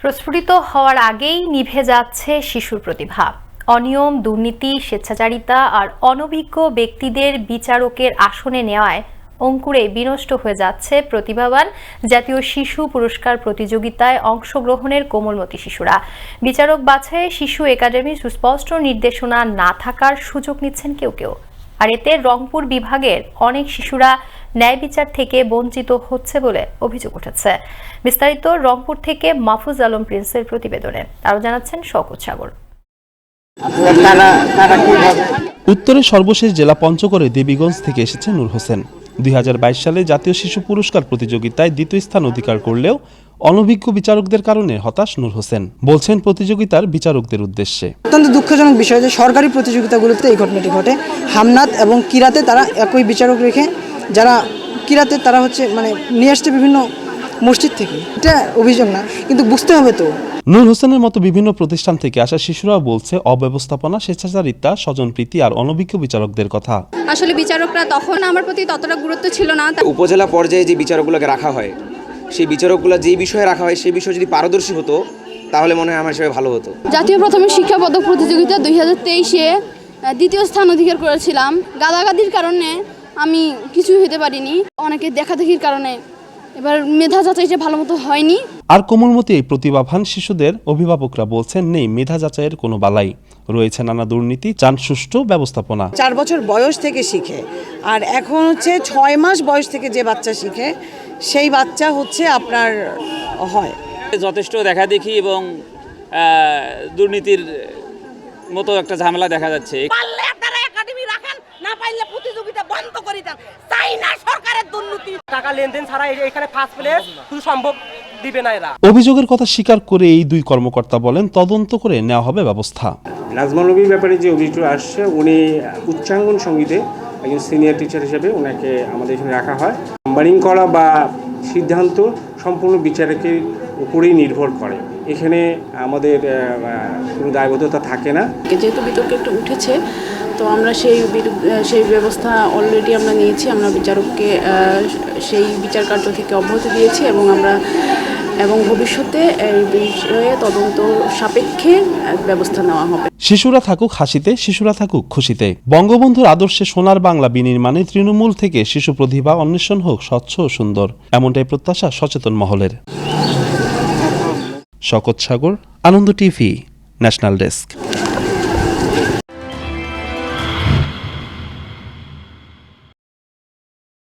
প্রস্ফুটিত হওয়ার আগেই নিভে যাচ্ছে শিশুর প্রতিভা। অনিয়ম, দুর্নীতি, স্বেচ্ছাচারিতা আর অনভিজ্ঞ ব্যক্তিদের বিচারকের আসনে নেওয়ায় অঙ্কুরে বিনষ্ট হয়ে যাচ্ছে প্রতিভাবান জাতীয় শিশু পুরস্কার প্রতিযোগিতায় অংশগ্রহণের কোমলমতি শিশুরা। বিচারক বাছাইয়ে শিশু একাডেমির সুস্পষ্ট নির্দেশনা না থাকার সুযোগ নিচ্ছেন কেউ কেউ। আর এতে রংপুর বিভাগের অনেক শিশুরা ন্যায় বিচার থেকে বঞ্চিত হচ্ছে বলে অভিযোগ উঠেছে। বিস্তারিত রংপুর থেকে মাহফুজ আলম প্রিন্সের প্রতিবেদনে। আরও জানাচ্ছেন শওকত সাগর। তারা তারা উত্তরের সর্বশেষ জেলা পঞ্চগড়ে দেবীগঞ্জ থেকে এসেছে নূর হোসেন। দুই হাজার বাইশ সালে জাতীয় শিশু পুরস্কার প্রতিযোগিতায় দ্বিতীয় স্থান অধিকার করলেও অনভিজ্ঞ বিচারকদের কারণে হতাশ নূর হোসেন। বলছেন প্রতিযোগিতার বিচারকদের উদ্দেশ্যে। অত্যন্ত দুঃখজনক বিষয় যে সরকারি প্রতিযোগিতাগুলোতে এই ঘটনাটি ঘটে। হামনাত এবং কিরাতে তারা একই বিচারক রেখে যারা কিরাতে তারা হচ্ছে মানে নিয়ে আসছে বিভিন্ন মসজিদ থেকে। এটা অভিযোগ না কিন্তু বুঝতে হবে তো। নূর হোসেনের মতো বিভিন্ন প্রতিষ্ঠান থেকে আসা শিশুরা বলছে অব্যবস্থাপনা স্বেচ্ছাচারিতা স্বজনপ্রীতি আর অনভিজ্ঞ বিচারকদের কথা। আসলে বিচারকরা তখন আমার প্রতি ততটা গুরুত্ব ছিল না উপজেলা পর্যায়ে যে বিচারকগুলোকে রাখা হয় সেই বিচারকগুলো যেই বিষয়ে রাখা হয় সেই বিষয়ে যদি পারদর্শী হতো তাহলে মনে হয় আমার হিসেবে ভালো হতো। জাতীয় প্রাথমিক শিক্ষা পদক প্রতিযোগিতা দুই হাজার তেইশে দ্বিতীয় স্থান অধিকার করেছিলাম। গাদাগাদির কারণে আমি কিছুই হতে পারিনি। অনেকে দেখাদেখির কারণে এবার মেধা যাচাইটা ভালো মতো হয়নি। আর কোমলমতি এই প্রতিভাবান শিশুদের অভিভাবকরা বলছেন নেই মেধা যাচাইয়ের কোনো বালাই। রয়েছে নানা দুর্নীতি চান সুষ্ঠু ব্যবস্থাপনা। চার বছর বয়স থেকে শিখে আর এখন হচ্ছে ছয় মাস বয়স থেকে যে বাচ্চা শিখে সেই বাচ্চা হচ্ছে আপনার হয়। যথেষ্ট দেখা দেখি এবং দুর্নীতির মতো একটা ঝামেলা দেখা যাচ্ছে। পারলে আপনারা একাডেমি রাখেন না পারলে প্রতিযোগিতা বন্ধ করে দেন। তাই না সরকারের দুর্নীতি। টাকা লেনদেন ছাড়া এখানে ফার্স্ট প্লেস শুধু সম্ভব দিবে না এরা। অভিযোগের কথা স্বীকার করে এই দুই কর্মকর্তা বলেন তদন্ত করে নেওয়া হবে ব্যবস্থা। নাজমানবীর ব্যাপারে যে অভিযোগ আসছে উনি উচ্চাঙ্গন সঙ্গীতে একজন সিনিয়র টিচার হিসেবে ওনাকে আমাদের এখানে রাখা হয়। নাম্বারিং করা বা সিদ্ধান্ত সম্পূর্ণ বিচারকের উপরেই নির্ভর করে। এখানে আমাদের কোনো দায়বদ্ধতা থাকে না। যেহেতু বিতর্ক একটু উঠেছে, তো আমরা সেই সেই ব্যবস্থা অলরেডি আমরা নিয়েছি। আমরা বিচারককে সেই বিচার কার্য থেকে অব্যাহতি দিয়েছি এবং আমরা এবং ভবিষ্যতে এই বিষয়ে তদন্ত সাপেক্ষে ব্যবস্থা নেওয়া হবে। শিশুরা থাকুক হাসিতে, শিশুরা থাকুক খুশিতে। বঙ্গবন্ধুর আদর্শে সোনার বাংলা বিনির্মাণে তৃণমূল থেকে শিশু প্রতিভা অন্বেষণ হোক স্বচ্ছ ও সুন্দর, এমনটাই প্রত্যাশা সচেতন মহলের। Shakat Sagar, Ananda TV, national desk.